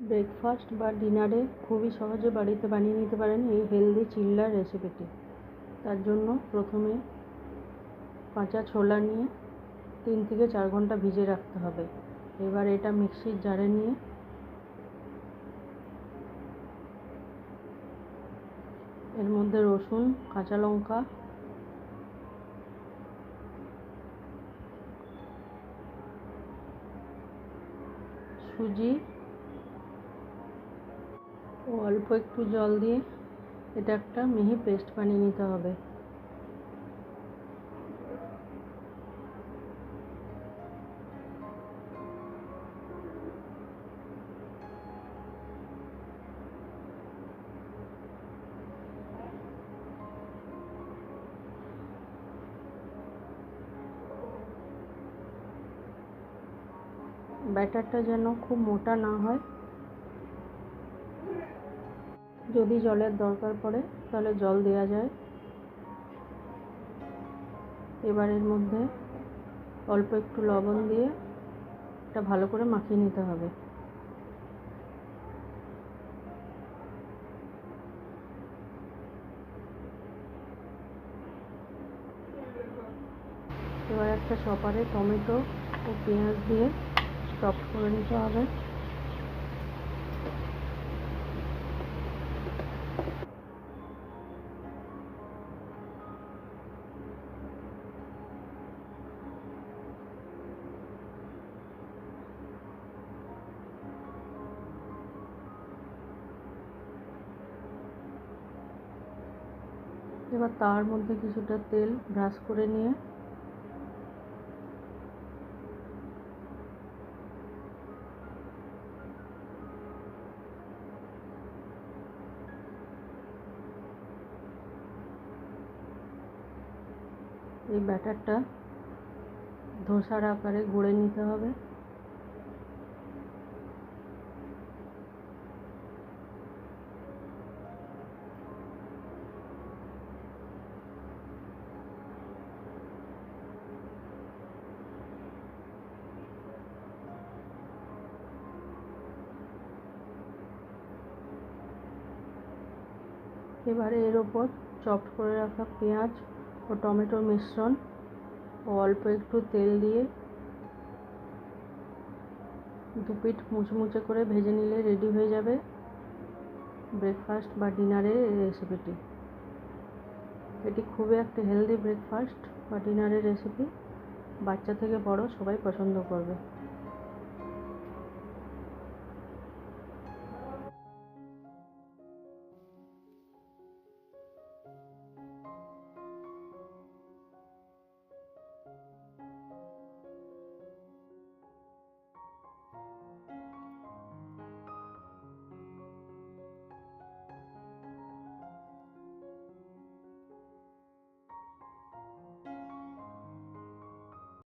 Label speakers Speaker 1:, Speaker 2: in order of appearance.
Speaker 1: Breakfast বা ডিনারে খুবই সহজে বাড়িতে বানিয়ে নিতে পারেন এই হেলদি চিল্লার রেসিপিটি। তার জন্য প্রথমে কাঁচা ছোলা নিয়ে তিন থেকে চার ঘণ্টা ভিজে রাখতে হবে। এবার এটা মিক্সির জারে নিয়ে এর মধ্যে রসুন, কাঁচা লঙ্কা, সুজি অল্প একটু জল দিয়ে এটা একটা মিহি পেস্ট বানিয়ে নিতে হবে। ব্যাটারটা যেন খুব মোটা না হয়। যদি জলের দরকার পড়ে, তাহলে জল দেওয়া যায়। এবার এর মধ্যে অল্প একটু লবণ দিয়ে এটা ভালো করে মাখিয়ে নিতে হবে। এবার একটা সপারে টমেটো ও পেঁয়াজ দিয়ে স্টপ করে নিতে হবে। এবার তার মধ্যে কিছুটা তেল ব্রাশ করে নিয়ে এই ব্যাটারটা ধোসার আকারে গড়ে নিতে হবে। এবারে এর ওপর চপড করে রাখা পেঁয়াজ ও টমেটোর মিশ্রণ ও অল্প একটু তেল দিয়ে দু পিঠ মুচমুচে করে ভেজে নিলে রেডি হয়ে যাবে ব্রেকফাস্ট বা ডিনারের রেসিপিটি এটি খুবই একটা হেলদি ব্রেকফাস্ট বা ডিনারের রেসিপি বাচ্চা থেকে বড় সবাই পছন্দ করবে।